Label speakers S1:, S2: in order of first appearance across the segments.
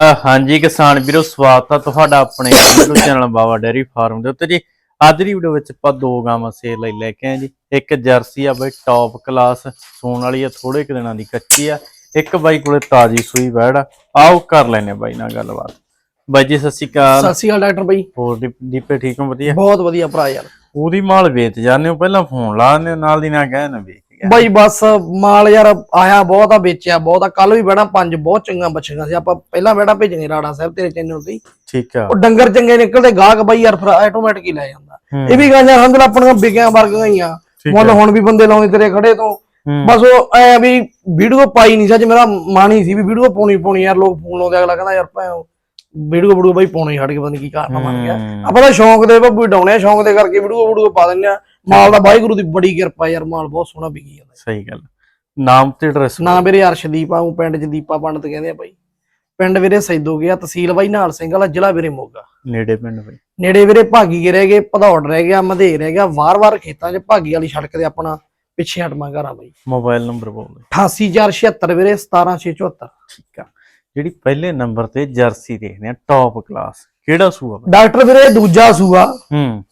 S1: ਹਾਂਜੀ ਕਿਸਾਨ ਵੀਰੋ ਸਵਾਗਤ ਆ ਤੁਹਾਡਾ ਆਪਣੇ YouTube channel Bawa dairy farm ਦੇ ਉੱਤੇ ਜੀ। ਅੱਜ ਦੀ ਵੀਡੀਓ ਵਿੱਚ ਆਪਾਂ ਦੋ ਗਾਵਾਂ ਸੇਲ ਲਈ ਲੈ ਕੇ ਆਏ ਜੀ। ਇੱਕ ਜਰਸੀ ਆ ਬਈ ਟੌਪ ਕਲਾਸ ਸੂਣ ਵਾਲੀ ਆ ਥੋੜੇ ਕੁ ਦਿਨਾਂ ਦੀ ਕੱਚੀ ਆ। ਇੱਕ ਬਾਈ ਕੋਲੇ ਤਾਜੀ ਸੂਈ ਵੈੜ ਆ। ਆਓ ਕਰ ਲੈਨੇ ਬਾਈ ਨਾਲ ਗੱਲਬਾਤ। ਬਾਈ ਜੀ ਸਤਿ ਸ਼੍ਰੀ ਅਕਾਲ।
S2: ਸਤਿ ਸ਼੍ਰੀ ਅਕਾਲ ਡਾਕਟਰ ਬਾਈ।
S1: ਹੋਰ ਦੀਪੇ ਠੀਕ ਹੋ? ਵਧੀਆ?
S2: ਬਹੁਤ ਵਧੀਆ ਭਰਾ ਯਾਰ।
S1: ਉਹਦੀ ਮਾਲ ਵੇਚ ਜਾਂਦੇ ਹੋ ਪਹਿਲਾਂ ਫੋਨ ਲਾ ਦਿੰਦੇ ਹੋ ਨਾਲ ਦੀ ਨਾਲ ਕਹਿ ਨਾ ਵੇਚ ਗਿਆ
S2: ਬਾਈ ਬਸ ਮਾਲ ਯਾਰ ਆਇਆ ਬਹੁਤ ਆ ਵੇਚਿਆ ਬਹੁਤ ਆ ਕੱਲ ਵੀ ਬੈਣਾ ਪੰਜ ਬਹੁਤ ਚੰਗਾ ਬੱਚੀਆਂ ਸੀ ਆਪਾਂ ਪਹਿਲਾਂ ਬੈਣਾ ਭੇਜਣੇ ਰਾੜਾ ਸਾਹਿਬ ਤੇਰੇ ਚੈਨਲ ਤੇ।
S1: ਠੀਕ ਆ
S2: ਉਹ ਡੰਗਰ ਚੰਗੇ ਨਿਕਲਦੇ ਗਾਹਕ ਬਾਈ ਯਾਰ ਫਿਰ ਆਟੋਮੈਟਿਕ ਹੀ ਲੈ ਜਾਂਦਾ। ਇਹ ਵੀ ਗਾਂਜਾਂ ਹੰਦਲ ਆਪਣੀਆਂ ਵਿਕਿਆਂ ਵਰਗੀਆਂ ਹੀ ਆ ਮੁੱਲ। ਹੁਣ ਵੀ ਬੰਦੇ ਲਾਉਂਦੇ ਤੇਰੇ ਖੜੇ ਤੋਂ। ਬਸ ਉਹ ਐ ਵੀ ਵੀਡੀਓ ਪਾਈ ਨਹੀਂ ਸੱਚ ਮੇਰਾ ਮਨ ਹੀ ਸੀ ਵੀ ਵੀਡੀਓ ਪਾਉਣੀ ਪਾਉਣੀ ਯਾਰ ਲੋਕ ਫੋਨ ਲਾਉਂਦੇ ਅਗਲਾ ਕਹਿੰਦਾ ਯਾਰ ਭੈ ਵੀਡੀਓ ਵੀਡੀਓ ਬਾਈ ਪਾਉਣੀ ਛੱਡ ਕੇ ਪਤਾ ਨਹੀਂ ਕੀ ਕਾਰਨ ਬਣ ਗਿਆ। ਆਪਾਂ ਤਾਂ ਸ਼ੌਂਕ ਦੇ ਬੱਬੂ ਡਾਉਣੇ ਸ਼ੌਂਕ ਦੇ ਕਰਕੇ ਵੀਡੀਓ ਵੀਡੀਓ ਪਾ ਦਿੰਦੇ ਆ। ਮਾਲ ਦਾ ਵਾਹਿਗੁਰੂ ਦੀ ਬੜੀ ਕਿਰਪਾ ਯਾਰ ਮਾਲ ਬਹੁਤ ਸੋਹਣਾ ਵਿਕੀ ਜਾਂਦਾ।
S1: ਸਹੀ ਗੱਲ। ਨਾਮ ਤੇ ਐਡਰੈਸ
S2: ਨਾ ਵੀਰੇ ਅਰਸ਼ਦੀਪ ਆ ਉਹ ਪਿੰਡ ਚ ਦੀਪਾ ਪੰਡਤ ਕਹਿੰਦੇ ਆ ਬਾਈ। ਪਿੰਡ ਵੀਰੇ ਸੈਦੋ ਗਿਆ ਤਹਿਸੀਲ ਬਾਈ ਨਾਲ ਸਿੰਘ ਵਾਲਾ ਜ਼ਿਲ੍ਹਾ ਵੀਰੇ ਮੋਗਾ।
S1: ਨੇੜੇ ਪਿੰਡ ਬਾਈ।
S2: ਨੇੜੇ ਵੀਰੇ ਭਾਗੀ ਕੇ ਰਹਿ ਗਏ ਭਦੌੜ ਰਹਿ ਗਿਆ ਮਧੇ ਰਹਿ ਗਿਆ ਵਾਰ-ਵਾਰ ਖੇਤਾਂ 'ਚ ਭਾਗੀ ਵਾਲੀ ਸੜਕ ਤੇ ਆਪਣਾ ਪਿੱਛੇ ਹਟਮਾ ਘਰ ਬਾਈ।
S1: ਮੋਬਾਈਲ ਨੰਬਰ ਬੋਲ ਦਿਓ।
S2: 88476 ਵੀਰੇ 17674
S1: ਠੀਕ ਆ। ਜਿਹੜੀ ਪਹਿਲੇ ਨੰਬਰ ਤੇ ਜਰਸੀ ਦੇਖਦੇ ਆ ਟੌਪ ਕਲਾਸ ਕਿਹੜਾ ਸੂਆ ਬਾਈ?
S2: ਡਾਕਟਰ ਵੀਰੇ ਦੂਜਾ ਸੂਆ।
S1: ਹੂੰ।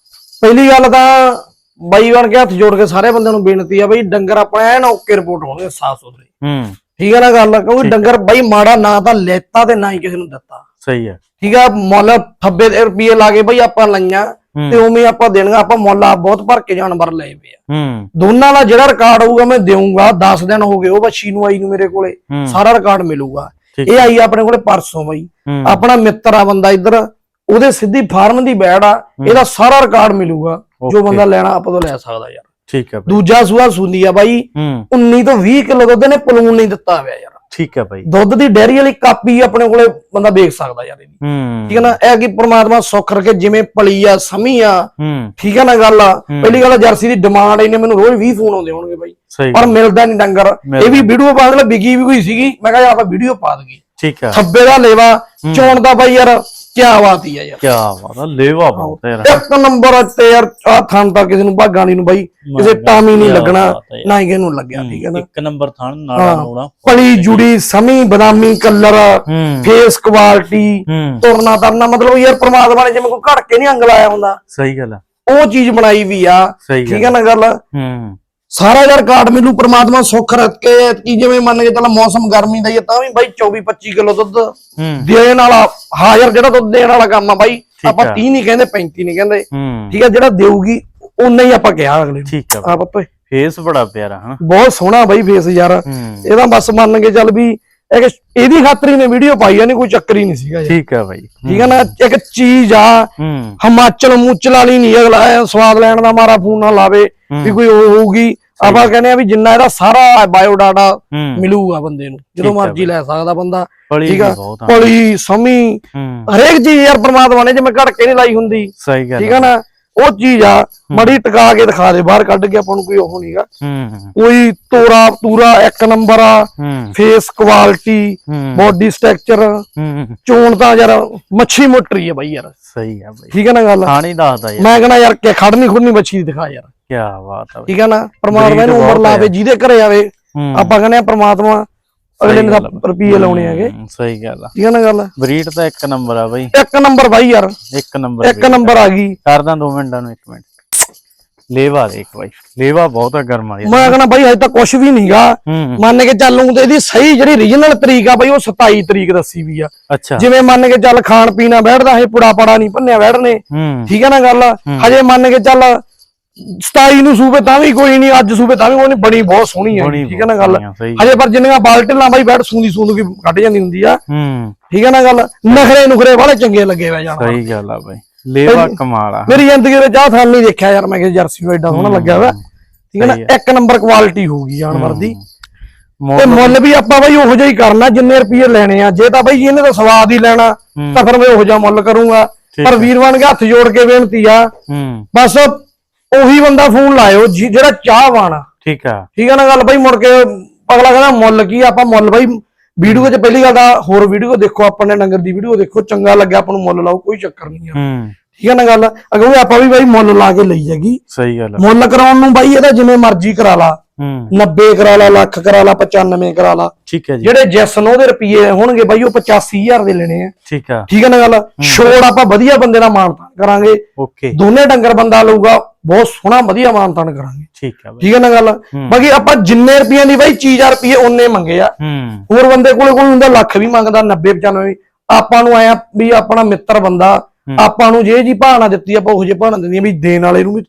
S2: ਪਹਿਲੀ ਗੱਲ ਤਾਂ ਬਾਈ ਬਣ ਕੇ ਹੱਥ ਜੋੜ ਕੇ ਸਾਰੇ ਬੰਦਿਆਂ ਨੂੰ ਬੇਨਤੀ ਆ ਬਈ ਡੰਗਰ ਆਪਣੇ ਐਨ ਓਕੇ ਰਿਪੋਰਟ ਹੋਣਗੇ ਸਾਫ਼ ਸੁਥਰੇ।
S1: ਹੂੰ।
S2: ਠੀਕ ਹੈ ਨਾ ਗੱਲ? ਕਿਉਂਕਿ ਡੰਗਰ ਬਾਈ ਮਾੜਾ ਨਾ ਤਾਂ ਲੈਤਾ ਤੇ ਨਾ ਹੀ ਕਿਸੇ ਨੂੰ ਦਿੱਤਾ।
S1: ਸਹੀ ਆ।
S2: ਠੀਕ ਆ ਮੁੱਲ ਥੱਬੇ ਦੇ ਰੁਪਏ ਲਾ ਕੇ ਬਈ ਆਪਾਂ ਲਈਆਂ
S1: ਹੂੰ।
S2: ਤੇ ਉਵੇਂ ਆਪਾਂ ਦੇਣਗਾ ਆਪਾਂ ਮੁੱਲ ਆ ਬਹੁਤ ਭਰ ਕੇ ਜਾਨਵਰ ਲਏ ਪਏ ਆ।
S1: ਹੂੰ।
S2: ਦੋਨਾਂ ਦਾ ਜਿਹੜਾ ਰਿਕਾਰਡ ਹੋਊਗਾ ਮੈਂ ਦੇਵਾਂਗਾ 10 ਦਿਨ ਹੋ ਗਏ ਉਹ ਬੱਚੀ ਨੂੰ ਆਈ ਨੂੰ ਮੇਰੇ ਕੋਲੇ।
S1: ਹੂੰ।
S2: ਸਾਰਾ ਰਿਕਾਰਡ ਮਿਲੂਗਾ। ਇਹ ਆਈ ਆਪਣੇ ਕੋਲੇ ਪਰਸੋਂ ਬਈ।
S1: ਹੂੰ।
S2: ਆਪਣਾ ਮਿੱਤਰ ਆ ਬੰਦਾ ਇੱਧਰ ਉਹਦੇ ਸਿੱਧੀ ਫਾਰਮ ਦੀ ਬੈੜ ਆ ਇਹਦਾ ਸਾਰਾ ਰਿਕਾਰਡ ਮਿਲੂਗਾ ਜੋ. ਬੰਦਾ ਲੈਣਾ ਆਪਾਂ ਤੋਂ ਲੈ ਸਕਦਾ ਯਾਰ।
S1: ਠੀਕ ਬਾਈ।
S2: ਦੂਜਾ ਸੂਆ ਸੁੰਦੀ ਆ ਬਾਈ
S1: ਹੂੰ।
S2: 19 ਤੋਂ 20 ਕਿਲੋ ਦੁੱਧ ਨੇ ਪਲੂਣ ਨਹੀਂ ਦਿੱਤਾ ਹੋਇਆ ਯਾਰ।
S1: ਠੀਕ ਆ ਬਾਈ।
S2: ਦੁੱਧ ਦੀ ਡੈਰੀ ਵਾਲੀ ਕਾਪੀ ਆਪਣੇ ਕੋਲੇ ਬੰਦਾ ਵੇਖ ਸਕਦਾ ਯਾਰ ਇਹਦੀ
S1: ਹੂੰ।
S2: ਠੀਕ ਹੈ ਨਾ ਇਹ ਕੀ ਪ੍ਰਮਾਤਮਾ ਸੁੱਖ ਰਕੇ ਜਿਵੇਂ ਪਲੀ ਆ ਸਮੀ ਆ
S1: ਹੂੰ।
S2: ਠੀਕ ਹੈ ਨਾ ਗੱਲ ਆ। ਪਹਿਲੀ ਗੱਲ ਜਰਸੀ ਦੀ ਡਿਮਾਂਡ ਇਹਨੇ ਮੈਨੂੰ ਰੋਜ਼ 20 ਫੋਨ ਆਉਂਦੇ ਹੋਣਗੇ ਬਾਈ।
S1: ਗੱਲ।
S2: ਮਿਲਦਾ ਨਹੀਂ ਡੰਗਰ। ਇਹ ਵੀ ਵੀਡੀਓ ਪਾ ਦੇ ਵਿਕੀ ਵੀ ਕੋਈ ਸੀਗੀ। ਮੈਂ ਕਿਹਾ ਆਪਾਂ ਵੀਡੀਓ ਪਾ ਦਗੀ
S1: ਠੀਕ ਆ
S2: ਥੱਬੇ ਦਾ ਲੇਵਾ ਚੋਣ ਦਾ ਬਾਈ ਯਾਰ ਕੀ ਬਾਤ ਹੀ ਆ ਯਾਰ।
S1: ਕੀ ਬਾਤ ਆ ਲੇਵਾ ਬਹੁਤ ਯਾਰ।
S2: ਇੱਕ ਨੰਬਰ ਤੇ ਯਾਰ ਆ ਥਾਂ ਤਾਂ ਕਿਸੇ ਨੂੰ ਭਾਗਾਂ ਵਾਲੀ ਨੂੰ ਬਾਈ। ਕਿਸੇ ਟਾਮੀ ਨਹੀਂ ਲੱਗਣਾ। ਨਾ ਹੀ ਨੂੰ ਲੱਗਿਆ ਠੀਕ ਹੈ ਨਾ?
S1: ਇੱਕ ਨੰਬਰ ਥਣ ਨਾੜਾ ਨੂੜਾ
S2: ਪਲੀ ਜੁੜੀ ਸਮੀ ਬਦਾਮੀ ਕਲਰ ਫੇਸ ਕੁਆਲਿਟੀ ਤੁਰਨਾ ਤਰਨਾ ਮਤਲਬ ਯਾਰ ਪ੍ਰਮਾਤਮਾ ਨੇ ਜਿਵੇਂ ਕੋਈ ਘੜ ਕੇ ਨਹੀਂ ਅੰਗ ਲਾਇਆ ਹੁੰਦਾ।
S1: ਸਹੀ ਗੱਲ ਆ।
S2: ਉਹ ਚੀਜ਼ ਬਣਾਈ ਵੀ ਆ ਠੀਕ ਹੈ ਨਾ ਗੱਲ?
S1: ਹੂੰ।
S2: ਸਾਰਾ ਯਾਰ ਕਾਰਡ ਮੈਨੂੰ ਪ੍ਰਮਾਤਮਾ ਸੁੱਖ ਰੱਖ ਕੇ ਕੀ ਜਿਵੇਂ ਮੰਨ ਕੇ ਚੱਲ ਮੌਸਮ ਗਰਮੀ ਦਾ ਹੀ ਆ, ਤਾਂ ਵੀ ਬਾਈ 24 25 ਕਿਲੋ ਦੁੱਧ
S1: ਹੂੰ।
S2: ਦੇਣ ਵਾਲਾ ਹਾਜ਼ਰ ਜਿਹੜਾ ਦੁੱਧ ਦੇਣ ਵਾਲਾ ਕੰਮ ਆ ਬਾਈ ਆਪਾਂ
S1: ਆ।
S2: 30 ਨਹੀਂ ਕਹਿੰਦੇ 35 ਨਹੀਂ ਕਹਿੰਦੇ।
S1: ਹੂੰ।
S2: ਠੀਕ ਹੈ ਜਿਹੜਾ ਦੇਊਗੀ ਉਨਾ ਹੀ ਆਪਾਂ ਕਿਹਾ ਅਗਲੇ ਨੂੰ।
S1: ਠੀਕ ਆ।
S2: ਆ ਪੱਪੇ।
S1: ਫੇਸ ਬੜਾ ਪਿਆਰਾ ਹਨਾ।
S2: ਬਹੁਤ ਸੋਹਣਾ ਬਾਈ ਫੇਸ ਯਾਰ।
S1: ਹੂੰ।
S2: ਇਹਦਾ ਬਸ ਮੰਨ ਕੇ ਚੱਲ ਵੀ ਇੱਕ ਇਹਦੀ ਖਾਤਰੀ ਨੇ ਵੀਡੀਓ ਪਾਈ ਆ ਨਹੀਂ ਕੋਈ ਚੱਕਰ ਹੀ ਨਹੀਂ ਸੀਗਾ ਯਾਰ।
S1: ਠੀਕ ਆ ਬਾਈ।
S2: ਠੀਕ ਹੈ। ਨਾ ਇੱਕ ਚੀਜ਼ ਆ
S1: ਹੂੰ।
S2: ਹਿਮਾਚਲ ਮੂਚਲ ਵਾਲੀ ਨਹੀਂ ਅਗਲਾ ਐਂ ਸਵਾਦ ਲੈਣ ਦਾ ਮਾਰਾ ਫੋਨ ਨਾ ਲਾਵੇ ਵੀ ਕੋਈ ਉਹ ਹੋਊਗੀ। ਆਪਾਂ ਕਹਿੰਦੇ ਆ ਵੀ ਜਿੰਨਾ ਇਹਦਾ ਸਾਰਾ ਬਾਇਓ ਡਾਟਾ ਮਿਲੂਗਾ ਬੰਦੇ ਨੂੰ ਜਦੋਂ ਮਰਜ਼ੀ ਲੈ ਸਕਦਾ ਬੰਦਾ ਠੀਕ ਆ? ਪਲੀ ਸਮੀ ਹਰੇਕ ਚੀਜ਼ ਯਾਰ ਪ੍ਰਮਾਤਮਾ ਨੇ ਜਿਵੇਂ ਘੜ ਕੇ ਨਹੀਂ ਲਾਈ ਹੁੰਦੀ। ਠੀਕ ਆ ਨਾ? ਉਹ ਚੀਜ਼ ਆ ਮੜੀ ਟਿਕਾ ਕੇ ਦਿਖਾ ਦੇ ਬਾਹਰ ਕੱਢ ਕੇ ਆਪਾਂ ਨੂੰ ਕੋਈ ਉਹ ਨਹੀਂਗਾ
S1: ਹੂੰ
S2: ਕੋਈ ਤੋਰਾ ਤੂਰਾ ਇੱਕ ਨੰਬਰ ਆ
S1: ਹੂੰ।
S2: ਫੇਸ ਕੁਆਲਿਟੀ
S1: ਹੂੰ।
S2: ਬੋਡੀ ਸਟਰਕਚਰ
S1: ਹੂੰ
S2: ਚੋਣ ਤਾਂ ਯਾਰ ਮੱਛੀ ਮੋਟਰੀ ਆ ਬਾਈ ਯਾਰ।
S1: ਸਹੀ ਆ ਬਾਈ।
S2: ਠੀਕ ਹੈ ਨਾ ਗੱਲ?
S1: ਖਾਣੀ ਦੱਸਦਾ ਯਾਰ।
S2: ਮੈਂ ਕਹਿੰਦਾ ਯਾਰ ਕਿ ਖੜਨੀ ਖੁੜਨੀ ਮੱਛੀ ਦਿਖਾ ਯਾਰ।
S1: ਕੀ ਬਾਤ ਆ
S2: ਠੀਕ ਹੈ ਨਾ? ਪ੍ਰਮਾਤਮਾ ਇਹਨੂੰ ਉਮਰ ਲਾਵੇ
S1: ਹੈ।
S2: ਜਿਹਦੇ ਘਰੇ ਆਵੇ।
S1: ਹੂੰ।
S2: ਆਪਾਂ ਕਹਿੰਦੇ ਆ ਪ੍ਰਮਾਤਮਾ ਅਗਲੇ ਨੇ
S1: ਆ
S2: ਤਾਂ ਰੁਪਈਏ ਲਾਉਣੇ ਹੈਗੇ।
S1: ਹੂੰ, ਸਹੀ ਗੱਲ ਆ।
S2: ਠੀਕ ਹੈ ਨਾ ਗੱਲ?
S1: ਬਰੀਡ ਤਾਂ ਇੱਕ ਨੰਬਰ ਆ ਬਾਈ।
S2: ਇੱਕ ਨੰਬਰ ਬਾਈ ਯਾਰ।
S1: ਇੱਕ ਨੰਬਰ
S2: ਇੱਕ ਨੰਬਰ ਆ ਗਈ।
S1: ਕਰਦਾ 2 ਮਿੰਟਾਂ ਨੂੰ 1 ਮਿੰਟ। ਲੇਵਾ ਦੇਖ ਬਾਈ। ਲੇਵਾ ਬਹੁਤ ਆ ਗਰਮ ਵਾਲੀ।
S2: ਮੈਂ ਕਹਿੰਦਾ ਬਾਈ ਹਜੇ ਤਾਂ ਕੁਝ ਵੀ ਨਹੀਂਗਾ
S1: ਹੂੰ
S2: ਮੰਨ ਕੇ ਚੱਲੂੰ ਤੇ ਇਹਦੀ ਸਹੀ ਜਿਹੜੀ ਰੀਜਨਲ ਤਰੀਕ ਆ ਬਾਈ ਉਹ 27 ਤਰੀਕ ਦੱਸੀ ਵੀ ਆ।
S1: ਅੱਛਾ।
S2: ਜਿਵੇਂ ਮੰਨ ਕੇ ਚੱਲ ਖਾਣ ਪੀਣਾ ਬੈਠਦਾ ਇਹ ਪੁੜਾ ਪੜਾ ਨਹੀਂ ਭੰਨਿਆ ਬੈਠਨੇ
S1: ਹੂੰ।
S2: ਠੀਕ ਹੈ ਨਾ ਗੱਲ? ਹਜੇ ਮੰਨ ਕੇ ਚੱਲ 27 ਨੂੰ ਸੂਬੇ ਤਾਂ ਵੀ ਕੋਈ ਨਹੀਂ ਅੱਜ ਸੂਬੇ ਤਾਂ ਵੀ ਨਹੀਂ ਬਣੀ ਬਹੁਤ ਸੋਹਣੀ ਹੈ ਠੀਕ ਹੈ ਨਾ ਗੱਲ। ਹਜੇ ਪਰ ਜਿੰਨੀਆਂ ਬਾਲਟੀਆਂ ਬਾਈ ਬੈਠ ਸੂੰਦੀ ਸੂੰਦ ਵੀ ਕੱਢ ਜਾਂਦੀ ਹੁੰਦੀ ਆ।
S1: ਹੂੰ।
S2: ਠੀਕ ਹੈ ਨਾ ਗੱਲ? ਨਖਰੇ ਨੁਖਰੇ ਵਾਲੇ ਚੰਗੇ ਲੱਗੇ ਹੋਏ ਜਾਣ।
S1: ਸਹੀ ਗੱਲ ਆ ਬਾਈ। ਲੇਵਾ ਕਮਾਲ ਆ।
S2: ਮੇਰੀ ਜ਼ਿੰਦਗੀ ਦੇ ਚਾਹ ਥਾਲ ਨਹੀਂ ਦੇਖਿਆ ਯਾਰ ਮੈਂ ਕਿ ਜਰਸੀ ਨੂੰ ਐਡਾ ਸੋਹਣਾ ਲੱਗਿਆ ਹੋਇਆ ਠੀਕ ਹੈ ਨਾ? ਇੱਕ ਨੰਬਰ ਕੁਆਲਿਟੀ ਹੋਊਗੀ ਜਾਨਵਰ ਦੀ। ਤੇ ਮੁੱਲ ਵੀ ਆਪਾਂ ਬਾਈ ਉਹੋ ਜਿਹਾ ਹੀ ਕਰਨਾ ਜਿੰਨੇ ਰੁਪਏ ਲੈਣੇ ਆ। ਜੇ ਤਾਂ ਬਾਈ ਇਹਨੇ ਤਾਂ ਸਵਾਦ ਹੀ ਲੈਣਾ ਤਾਂ ਫਿਰ ਮੈਂ ਉਹੋ ਜਿਹਾ ਮੁੱਲ ਕਰੂੰਗਾ। ਪਰ ਵੀਰ ਬਣ ਕੇ ਹੱਥ ਜੋੜ ਕੇ ਬੇਨਤੀ ਆ।
S1: ਹੂੰ।
S2: ਬਸ ਉਹੀ ਬੰਦਾ ਫੋਨ ਲਾਇਓ ਜਿ- ਜਿਹੜਾ ਚਾਹਵਾਨ ਆ।
S1: ਠੀਕ ਆ।
S2: ਠੀਕ ਹੈ ਨਾ ਗੱਲ ਬਾਈ ਮੁੜ ਕੇ ਅਗਲਾ ਕਹਿੰਦਾ ਮੁੱਲ ਕੀ ਆ? ਆਪਾਂ ਮੁੱਲ ਬਾਈ ਵੀਡੀਓ 'ਚ ਪਹਿਲੀ ਗੱਲ ਤਾਂ ਹੋਰ ਵੀਡੀਓ ਦੇਖੋ ਆਪਣੇ ਡੰਗਰ ਦੀ ਵੀਡੀਓ ਦੇਖੋ ਚੰਗਾ ਲੱਗਿਆ ਆਪਾਂ ਨੂੰ ਮੁੱਲ ਲਾਓ ਕੋਈ ਚੱਕਰ ਨਹੀਂ ਆ।
S1: ਹੂੰ।
S2: ਠੀਕ ਹੈ ਨਾ ਗੱਲ? ਅਗਰ ਆਪਾਂ ਵੀ ਬਾਈ ਮੁੱਲ ਲਾ ਕੇ ਲਈ ਹੈਗੀ।
S1: ਸਹੀ ਗੱਲ ਆ।
S2: ਮੁੱਲ ਕਰਾਉਣ ਨੂੰ ਬਾਈ ਇਹਦਾ ਜਿਵੇਂ ਮਰਜ਼ੀ ਕਰਾ ਲਾ।
S1: ਹੂੰ।
S2: 90 ਕਰਾ ਲਾ ਲੱਖ ਕਰਾ ਲਾ 95 ਕਰਾ ਲਾ
S1: ਠੀਕ ਹੈ ਜੀ।
S2: ਜਿਹੜੇ ਜੈਸਨ ਉਹਦੇ ਰੁਪਏ ਹੋਣਗੇ ਬਾਈ ਉਹ 85000 ਦੇ ਲੈਣੇ ਆ।
S1: ਠੀਕ ਆ।
S2: ਠੀਕ ਹੈ ਨਾ ਗੱਲ? ਛੋੜ ਆਪਾਂ ਵਧੀਆ ਬੰਦੇ ਦਾ ਮਾਨਤਾਨ ਕਰਾਂਗੇ।
S1: ਓਕੇ।
S2: ਦੋਨੇ ਡੰਗਰ ਬੰਦਾ ਲਊਗਾ ਬਹੁਤ ਸੋਹਣਾ ਵਧੀਆ ਮਾਨਤਾਨ ਕਰਾਂਗੇ।
S1: ਠੀਕ ਬਾਈ।
S2: ਠੀਕ ਹੈ ਨਾ ਗੱਲ? ਬਾਕੀ ਆਪਾਂ ਜਿੰਨੇ ਰੁਪਈਆਂ ਦੀ ਬਾਈ ਚੀਜ਼ ਰੁਪਏ ਉਹਨੇ ਮੰਗੇ ਆ।
S1: ਹੂੰ।
S2: ਹੋਰ ਬੰਦੇ ਕੋਲੇ ਕੋਲ ਹੁੰਦਾ ਲੱਖ ਵੀ ਮੰਗਦਾ 90 95 ਆਪਾਂ ਨੂੰ ਆਇਆ ਵੀ ਆਪਣਾ ਮਿੱਤਰ ਬੰਦਾ ਆਪਾਂ ਨੂੰ ਜੇ ਜੀ ਭਾਣਾ ਦਿੱਤੀ ਆਪਾਂ ਉਹ ਜੇ ਭਾਣਾ ਦਿੰਦੀਆਂ ਵੀ ਦੇਣ ਵਾਲੇ ਨੂੰ ਵੀ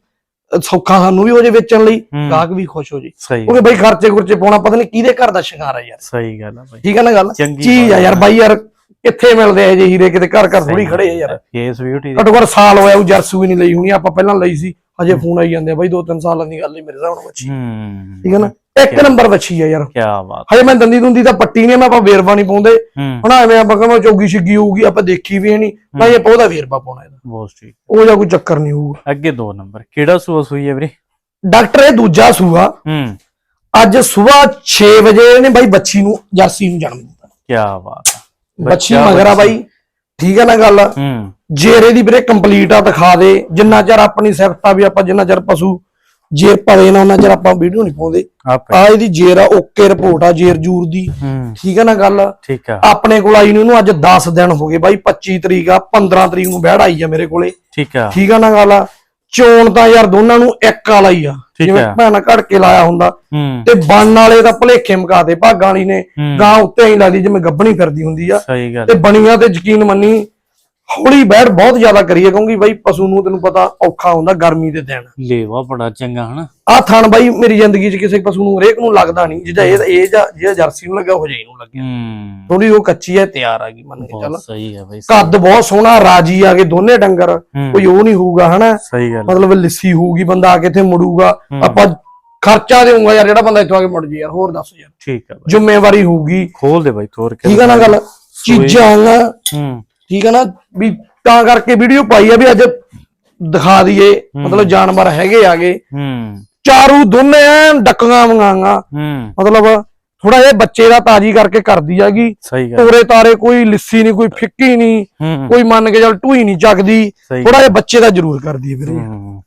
S2: ਸੌਖਾ ਸਾਨੂੰ ਵੀ ਹੋ ਜੇ ਵੇਚਣ ਲਈ। ਗਾਹਕ ਵੀ ਖੁਸ਼ ਹੋ ਜੇ।
S1: ਸਹੀ
S2: ਕਿਉਂਕਿ ਬਾਈ ਖਰਚੇ ਖੁਰਚੇ ਪਾਉਣਾ ਪਤਾ ਨਹੀਂ ਕਿਹਦੇ ਘਰ ਦਾ ਸ਼ਿੰਗਾਰ ਆ ਯਾਰ।
S1: ਸਹੀ ਗੱਲ ਆ ਬਾਈ।
S2: ਠੀਕ ਹੈ ਨਾ ਗੱਲ?
S1: ਚੰਗੀ
S2: ਚੀਜ਼ ਆ ਯਾਰ ਬਾਈ ਯਾਰ ਕਿੱਥੇ ਮਿਲਦੇ ਆ ਜੇ ਹੀਰੇ ਕਿਤੇ? ਘਰ ਘਰ ਥੋੜੀ ਖੜੇ ਆ ਯਾਰ।
S1: ਫੇਸ ਬਿਊਟੀ
S2: ਘੱਟੋ ਘੱਟ ਸਾਲ ਹੋਇਆ ਉਹ ਜਰਸੀ ਵੀ ਨਹੀਂ ਲਈ ਹੋਣੀ ਆਪਾਂ ਪਹਿਲਾਂ ਲਈ ਸੀ। ਹਜੇ ਫੋਨ ਆਈ ਜਾਂਦੇ ਆ ਬਾਈ ਦੋ ਤਿੰਨ ਸਾਲਾਂ ਦੀ ਗੱਲ ਹੀ ਮੇਰੇ ਹਿਸਾਬ ਨਾਲ ਬੱਚੀ।
S1: ਹੂੰ
S2: ਠੀਕ ਹੈ ਨਾ? ਇੱਕ ਨੰਬਰ ਬੱਚੀ ਆ ਯਾਰ।
S1: ਕੀ ਬਾਤ।
S2: ਹਜੇ ਮੈਂ ਦੰਦੀ ਦੁੰਦੀ ਤਾਂ ਪੱਟੀ ਨਹੀਂ ਮੈਂ ਆਪਾਂ ਵੇਰਵਾ ਨਹੀਂ ਪਾਉਂਦੇ। ਹੁਣ ਐਵੇਂ ਆਪਾਂ ਕਹਾਂ ਚੌਗੀ ਛਿੱਗੀ ਹੋਊਗੀ ਆਪਾਂ ਦੇਖੀ ਵੀ ਨਹੀਂ ਨਾ ਇਹ ਪੌਦਾ ਵੇਰਵਾ ਪਾਉਣਾ ਇਹਦਾ।
S1: ਬਹੁਤ ਠੀਕ।
S2: ਉਹ ਜਾਂ ਕੋਈ ਚੱਕਰ ਨਹੀਂ ਹੋਊਗਾ।
S1: ਅੱਗੇ ਦੋ ਨੰਬਰ। ਕਿਹੜਾ ਸੂਆ ਸੂਈ ਹੈ ਵੀਰੇ?
S2: ਡਾਕਟਰ ਇਹ ਦੂਜਾ ਸੂਆ।
S1: ਹੂੰ।
S2: ਅੱਜ ਸਵੇਰ 6 ਵਜੇ ਇਹਨੇ ਬਾਈ ਬੱਚੀ ਨੂੰ ਜਰਸੀ ਨੂੰ ਜਨਮ ਦਿੱਤਾ।
S1: ਕੀ ਬਾਤ।
S2: ਬੱਚੀ ਮਗਰਾ ਬਾਈ। ਠੀਕ ਹੈ ਨਾ ਗੱਲ?
S1: ਹੂੰ।
S2: ਜੇਰੇ ਦੀ ਵੀਰੇ ਕੰਪਲੀਟ ਆ ਦਿਖਾ ਦੇ। ਜਿੰਨਾ ਚਿਰ ਆਪਣੀ ਸਿਫਤ ਆ ਵੀ ਆਪਾਂ ਜਿੰਨਾ ਚਿਰ ਪਸ਼ੂ ਜੇਰ ਪਵੇ ਨਾ ਉਹਨਾਂ ਚਿਰ ਆਪਾਂ ਵੀਡੀਓ ਨਹੀਂ ਪਾਉਂਦੇ। ਆ ਇਹਦੀ ਜੇਰ ਆ ਓਕੇ ਰਿਪੋਰਟ ਆ ਜੇਰ ਜੂਰ ਦੀ। ਠੀਕ ਹੈ ਨਾ ਗੱਲ?
S1: ਠੀਕ ਆ।
S2: ਆਪਣੇ ਕੋਲ ਆਈ ਨੂੰ ਇਹਨੂੰ ਅੱਜ 10 ਦਿਨ ਹੋ ਗਏ ਬਾਈ 25 ਤਰੀਕ ਆ 15 ਤਰੀਕ ਨੂੰ ਬਹਿੜ ਆਈ ਆ ਮੇਰੇ ਕੋਲੇ।
S1: ਠੀਕ ਆ।
S2: ਠੀਕ ਆ ਨਾ ਗੱਲ? ਚੋਣ ਤਾਂ ਯਾਰ ਦੋਨਾਂ ਨੂੰ ਇੱਕ ਵਾਲਾ ਹੀ ਆ। ਜਿਵੇਂ
S1: ਆ।
S2: ਭੈਣਾ ਘੜ ਕੇ ਲਾਇਆ ਹੁੰਦਾ। ਤੇ ਬਣ ਵਾਲੇ ਤਾਂ ਭਲੇਖੇ ਮਕਾਤੇ ਭਾਗਾਂ ਵਾਲੀ ਨੇ। ਗਾਂ ਉੱਤੇ ਹੀ ਲੱਗਦੀ ਜਿਵੇਂ ਗੱਭਣੀ ਫਿਰਦੀ ਹੁੰਦੀ ਆ।
S1: ਸਹੀ ਗੱਲ।
S2: ਤੇ ਬਣੀਆਂ ਤੇ ਯਕੀਨ ਮੰਨੀ ਹੌਲੀ ਬੈਠ ਬਹੁਤ ਜ਼ਿਆਦਾ ਕਰੀਏ ਕਿਉਂਕਿ ਬਾਈ ਪਸ਼ੂ ਨੂੰ ਤੈਨੂੰ ਪਤਾ ਔਖਾ ਹੁੰਦਾ ਗਰਮੀ ਦੇ ਦਿਨ।
S1: ਲੇਵਾ ਬੜਾ ਚੰਗਾ ਹਨਾ?
S2: ਆ ਥਣ ਬਾਈ ਮੇਰੀ ਜ਼ਿੰਦਗੀ 'ਚ ਕਿਸੇ ਪਸ਼ੂ ਨੂੰ ਹਰੇਕ ਨੂੰ ਲੱਗਦਾ ਨਹੀਂ ਜਿਹਦਾ ਇਹ ਆ ਜਿਹੜਾ ਜਰਸੀ ਨੂੰ ਲੱਗਾ ਉਹ ਜਿਹੀ ਨੂੰ ਲੱਗਿਆ।
S1: ਹੂੰ।
S2: ਥੋੜੀ ਉਹ ਕੱਚੀ ਹੈ ਤਿਆਰ ਆ ਗਈ ਮੰਨ ਕੇ ਚੱਲ।
S1: ਸਹੀ ਹੈ ਬਾਈ
S2: ਕੱਦ ਬਹੁਤ ਸੋਹਣਾ ਰਾਜੀ ਆ ਕੇ ਦੋਨੇ ਡੰਗਰ
S1: ਹੂੰ।
S2: ਕੋਈ ਉਹ ਨਹੀਂ ਹੋਊਗਾ ਹਨਾ?
S1: ਸਹੀ ਗੱਲ।
S2: ਮਤਲਬ ਲਿੱਸੀ ਹੋਊਗੀ ਬੰਦਾ ਆ ਕੇ ਇੱਥੇ ਮੁੜੂਗਾ। ਆਪਾਂ ਖਰਚਾ ਦੇਊਗਾ ਯਾਰ ਜਿਹੜਾ ਬੰਦਾ ਇੱਥੋਂ ਆ ਕੇ ਮੁੜ ਜੇ ਯਾਰ ਹੋਰ ਦੱਸ ਯਾਰ।
S1: ਠੀਕ ਬਾਈ।
S2: ਜ਼ਿੰਮੇਵਾਰੀ ਹੋਊਗੀ।
S1: ਖੋਲ ਦੇ ਬਾਈ ਤੋਰ ਕੇ
S2: ਠੀਕ ਆ ਨਾ ਗੱਲ? ਚੀਜ਼ਾਂ
S1: ਹੂੰ।
S2: ਠੀਕ ਆ ਨਾ? ਵੀ ਤਾਂ ਕਰਕੇ ਵੀਡੀਓ ਪਾਈ ਆ ਵੀ ਅੱਜ ਦਿਖਾ ਦਈਏ। ਮਤਲਬ ਜਾਨਵਰ ਹੈਗੇ ਆਗੇ।
S1: ਹੂੰ।
S2: ਚਾਰੂ ਦੋਨੇ ਐਨ ਡੱਕੀਆਂ ਮੰਗਾਂਗਾ
S1: ਹੂੰ।
S2: ਮਤਲਬ ਥੋੜਾ ਜਿਹਾ ਬੱਚੇ ਦਾ ਤਾਜੀ ਕਰਕੇ ਕਰਦੀ ਹੈਗੀ ਤੋਰੇ ਤਾਰੇ ਕੋਈ ਲਿੱਸੀ ਨਹੀਂ ਕੋਈ ਫਿੱਕੀ ਨਹੀਂ
S1: ਹੂੰ।
S2: ਕੋਈ ਮੰਨ ਕੇ ਚੱਲ ਟੂਈ ਨਹੀਂ ਚੱਕਦੀ ਥੋੜਾ ਜਿਹਾ ਬੱਚੇ ਦਾ ਜ਼ਰੂਰ ਕਰਦੀ ਹੈ ਵੀਰੇ।
S1: ਹੂੰ।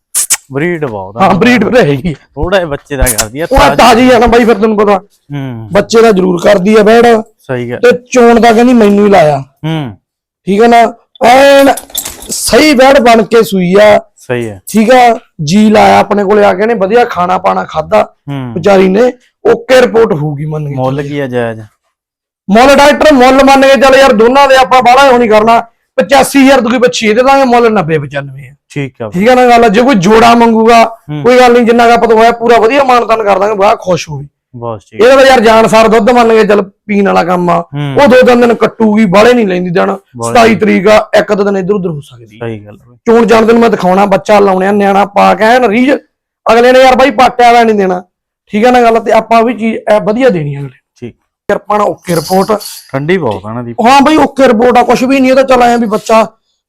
S1: ਬਰੀਡ ਬਹੁਤ ਆ।
S2: ਹਾਂ ਬਰੀਡ ਰਹੇਗੀ
S1: ਥੋੜਾ ਜਿਹਾ ਬੱਚੇ ਦਾ ਕਰਦੀ ਆ
S2: ਉਹ ਤਾਜੀ। ਆ ਨਾ ਬਾਈ ਫਿਰ ਤੈਨੂੰ ਪਤਾ।
S1: ਹੂੰ।
S2: ਬੱਚੇ ਦਾ ਜ਼ਰੂਰ ਕਰਦੀ ਆ ਬੈੜ।
S1: ਸਹੀ ਗੱਲ।
S2: ਤੇ ਚੋਣ ਦਾ ਕਹਿੰਦੀ ਮੈਨੂੰ ਹੀ ਲਾਇਆ।
S1: ਹੂੰ।
S2: ਠੀਕ ਹੈ ਨਾ? ਐਨ ਸਹੀ ਬੈੜ ਬਣ ਕੇ ਸੂਈ ਆ।
S1: ਸਹੀ ਹੈ।
S2: ਠੀਕ ਆ? ਜੀ ਲਾਇਆ ਆਪਣੇ ਕੋਲੇ ਆ ਕੇ ਨੇ ਵਧੀਆ ਖਾਣਾ ਪਾਣਾ ਖਾਦਾ
S1: ਹੂੰ।
S2: ਵਿਚਾਰੀ ਨੇ ਓਕੇ ਰਿਪੋਰਟ ਹੋਊਗੀ ਮੰਨ ਕੇ
S1: ਮੁੱਲ ਕੀ ਆ ਜਾਇਜ਼?
S2: ਮੁੱਲ ਡਾਕਟਰ ਮੁੱਲ ਮੰਨ ਕੇ ਚੱਲ ਯਾਰ ਦੋਨਾਂ ਦੇ ਆਪਾਂ ਬਾਹਲਾ ਉਹ ਨਹੀਂ ਕਰਨਾ। 85000 ਦੀ ਕੋਈ ਬੱਚੀ ਦੇ ਦਾਂਗੇ ਮੁੱਲ 90 95 ਆ।
S1: ਠੀਕ ਆ।
S2: ਠੀਕ ਹੈ ਨਾ ਗੱਲ? ਜੇ ਕੋਈ ਜੋੜਾ ਮੰਗੂਗਾ ਕੋਈ ਗੱਲ ਨਹੀਂ ਜਿੰਨਾ ਕਾ ਪਤਾ ਹੋਇਆ ਪੂਰਾ ਵਧੀਆ ਮਾਨਤਾਨ ਕਰ ਦਾਂਗੇ ਬੜਾ ਖੁਸ਼ ਹੋਊਗੀ।
S1: ਬਹੁਤ ਠੀਕ।
S2: ਇਹਦੇ ਯਾਰ ਜਾਨਸਾਰ ਦੁੱਧ ਮੰਨ ਕੇ ਚੱਲ ਪੀਣ ਵਾਲਾ ਕੰਮ ਆ।
S1: ਹੂੰ।
S2: ਉਹ ਦੋ ਤਿੰਨ ਦਿਨ ਕੱਟੂਗੀ ਬਾਲੇ ਨਹੀਂ ਲੈਂਦੀ ਦਿਨ 27 ਤਰੀਕ ਆ ਇੱਕ ਦੋ ਦਿਨ ਇਧਰ ਉਧਰ ਹੋ ਸਕਦੀ।
S1: ਸਹੀ ਗੱਲ ਆ ਬਾਈ।
S2: ਚੋਣ ਜਾਣ ਦਿਨ ਮੈਂ ਦਿਖਾਉਣਾ ਬੱਚਾ ਲਾਉਣਿਆ ਨਿਆਣਾ ਪਾ ਕੇ ਐਨ ਰੀਝ ਅਗਲੇ ਨੇ ਯਾਰ ਬਾਈ ਪਾਟਿਆ ਵਾਲਾ ਨਹੀਂ ਦੇਣਾ। ਠੀਕ ਹੈ ਨਾ ਗੱਲ ਤੇ ਆਪਾਂ ਵੀ ਚੀਜ਼ ਐ ਵਧੀਆ ਦੇਣੀ ਆ ਅਗਲੇ ਨੂੰ।
S1: ਠੀਕ।
S2: ਕਿਰਪਾ ਨਾਲ ਓਕੇ ਰਿਪੋਰਟ।
S1: ਠੰਡੀ ਬਹੁਤ ਆ ਨਾ ਦੀ
S2: ਹਾਂ ਬਾਈ ਓਕੇ ਰਿਪੋਰਟ ਆ ਕੁਝ ਵੀ ਨਹੀਂ ਇਹ ਤਾਂ ਚੱਲ ਆਇਆ ਵੀ ਬੱਚਾ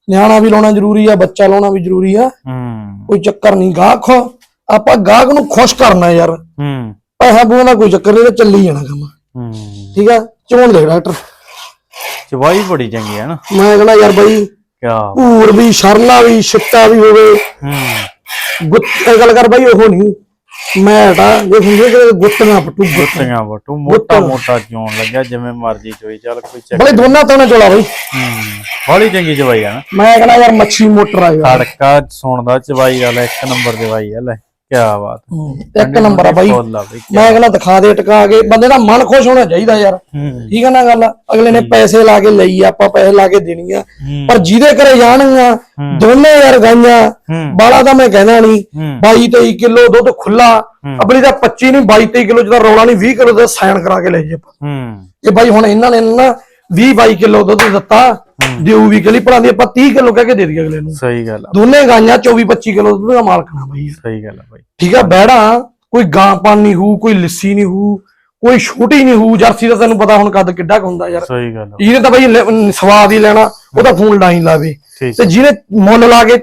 S2: ਨਿਆਣਾ ਵੀ ਲਾਉਣਾ ਜ਼ਰੂਰੀ ਆ ਬੱਚਾ ਲਾਉਣਾ ਵੀ ਜ਼ਰੂਰੀ ਆ।
S1: ਹੂੰ।
S2: ਕੋਈ ਚੱਕਰ ਨਹੀਂ ਗਾਹਕ ਆਪਾਂ ਗਾਹਕ ਨੂੰ ਖੁਸ਼ ਕਰਨਾ ਯਾਰ।
S1: ਹੂੰ।
S2: ਪੈਸਾ ਬੂਹਾਂ ਦਾ ਕੋਈ ਚੱਕਰ ਨਹੀਂ ਤਾਂ ਚੱਲੀ ਜਾਣਾ ਕੰਮ।
S1: ਹੂੰ।
S2: ਠੀਕ ਆ? ਚੋਣ ਦੇ ਡਾਕਟਰ।
S1: ਚਵਾਈ ਬੜੀ ਚੰਗੀ ਹੈ ਨਾ।
S2: ਮੈਂ ਕਹਿੰਦਾ ਯਾਰ ਬਾਈ
S1: ਕਿਆ
S2: ਭੂਰ ਵੀ ਸ਼ਰਨਾ ਵੀ ਛਿੱਟਾ ਵੀ ਹੋਵੇ।
S1: ਹੂੰ।
S2: ਗੁੱਤ ਇਹ ਗੱਲ ਕਰ ਬਾਈ ਉਹ ਨਹੀਂ ਮੈਂ ਤਾਂ ਜੇ ਹੁੰਦੇ ਕਿ ਗੁੱਤੀਆਂ ਪਟੂ ਗੁੱਤ
S1: ਗੁੱਤੀਆਂ ਬਟੂ ਮੋਟਾ ਮੋਟਾ ਚੋਣ ਲੱਗਿਆ ਜਿਵੇਂ ਮਰਜ਼ੀ ਚੋਈ ਚੱਲ ਕੋਈ ਚੱਕ
S2: ਬੜੇ ਦੋਨਾਂ ਤੋਂ ਨਾ ਚੋਲਾ ਬਾਈ।
S1: ਹੂੰ। ਬੜੀ ਚੰਗੀ ਚਵਾਈ ਨਾ।
S2: ਮੈਂ ਕਹਿੰਦਾ ਯਾਰ ਮੱਛੀ ਮੋਟਰ ਆ ਯਾਰ।
S1: ਸੁਣਦਾ ਚਵਾਈ ਵਾਲਾ ਇੱਕ ਨੰਬਰ ਚਵਾਈ ਆ ਲੈ। ਕਿਆ ਬਾਤ
S2: ਇੱਕ ਨੰਬਰ ਆ ਬਾਈ। ਮੈਂ ਕਹਿੰਦਾ ਦਿਖਾ ਦੇ ਟਕਾ ਕੇ ਬੰਦੇ ਦਾ ਮਨ ਖੁਸ਼ ਹੋਣਾ ਚਾਹੀਦਾ ਯਾਰ। ਠੀਕ ਹੈ ਨਾ ਗੱਲ? ਅਗਲੇ ਨੇ ਪੈਸੇ ਲਾ ਕੇ ਲਈ ਆਪਾਂ ਪੈਸੇ ਲਾ ਕੇ ਦੇਣੀ ਆ। ਪਰ ਜਿਹਦੇ ਘਰੇ ਜਾਣਗੀਆਂ ਦੋਨੇ ਯਾਰ ਗਾਈਆਂ। ਬਾਲਾ ਤਾਂ ਮੈਂ ਕਹਿੰਦਾ ਨਹੀਂ
S1: ਹੂੰ।
S2: 22 23 ਕਿਲੋ ਦੁੱਧ ਖੁੱਲਾ ਆਪਣੀ ਤਾਂ 25 ਨਹੀਂ 22 23 ਕਿਲੋ ਜਿਹਦਾ ਰੌਲਾ ਨਹੀਂ 20 ਕਿਲੋ ਦਾ ਸਾਈਨ ਕਰਾ ਕੇ ਲੈ ਜੇ ਆਪਾਂ। ਇਹ ਬਾਈ ਹੁਣ ਇਹਨਾਂ ਨੇ ਨਾ 20 22 ਕਿਲੋ ਦੁੱਧ ਦਿੱਤਾ ਦਿਉ ਵੀ ਕਲੀ ਭਰਾਂਦੀ ਆਪਾਂ 30 ਕਿਲੋ ਕਹਿ ਕੇ ਦੇ ਦਈਏ ਅਗਲੇ ਨੂੰ।
S1: ਸਹੀ ਗੱਲ ਆ
S2: ਦੋਨੇ ਗਾਈਆਂ 24 25 ਕਿਲੋ ਦੁੱਧ ਦਾ ਮਾਲਕ ਨਾ ਬਾਈ।
S1: ਸਹੀ ਗੱਲ ਆ ਬਾਈ।
S2: ਠੀਕ ਆ ਬੈੜਾ ਕੋਈ ਗਾਂ ਪਾਣ ਨਹੀਂ ਹੋਊ ਕੋਈ ਲੱਸੀ ਨਹੀਂ ਹੋਊ ਕੋਈ ਛੋਟੀ ਨਹੀਂ ਹੋਊ ਜਰਸੀ ਦਾ ਤੈਨੂੰ ਪਤਾ ਹੁਣ ਕੱਦ ਕਿੱਡਾ ਹੁੰਦਾ ਯਾਰ।
S1: ਸਹੀ ਗੱਲ ਆ
S2: ਇਹਨੇ ਤਾਂ ਬਾਈ ਸਵਾਦ ਹੀ ਲੈਣਾ ਉਹਦਾ ਫੋਨ ਲਾਈਨ ਲਾਵੇ। ਤੇ ਜਿਹਨੇ ਮੁੱਲ ਲਾ ਕੇ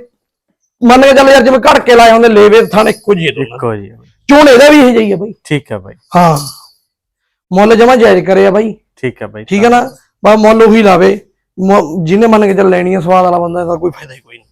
S2: ਮੰਨ ਕੇ ਚੱਲ ਯਾਰ ਜਿਵੇਂ ਘੜ ਕੇ ਲਾਏ ਹੁੰਦੇ ਲੇਵੇ ਥਾਣ ਇੱਕੋ ਜਿਹੇ ਦੋ
S1: ਇੱਕੋ ਜੀ ਆ
S2: ਚੋਣ ਇਹਦਾ ਵੀ ਇਹ ਜਿਹੀ ਆ ਬਾਈ।
S1: ਠੀਕ ਆ ਬਾਈ।
S2: ਹਾਂ। ਮੁੱਲ ਜਮਾ ਜਾਇਜ਼ ਕਰੇ ਆ ਬਾਈ।
S1: ਠੀਕ ਆ ਬਾਈ।
S2: ਠੀਕ ਹੈ ਨਾ? ਬਾ ਮੁੱਲ ਉਹੀ ਲਾਵੇ। ਜਿਹਨੇ ਮੰਨ ਕੇ ਚੱਲ ਲੈਣੀ ਆ ਸਵਾਦ ਵਾਲਾ ਬੰਦਾ, ਇਹਦਾ ਕੋਈ ਫਾਇਦਾ ਹੀ ਕੋਈ ਨਹੀਂ।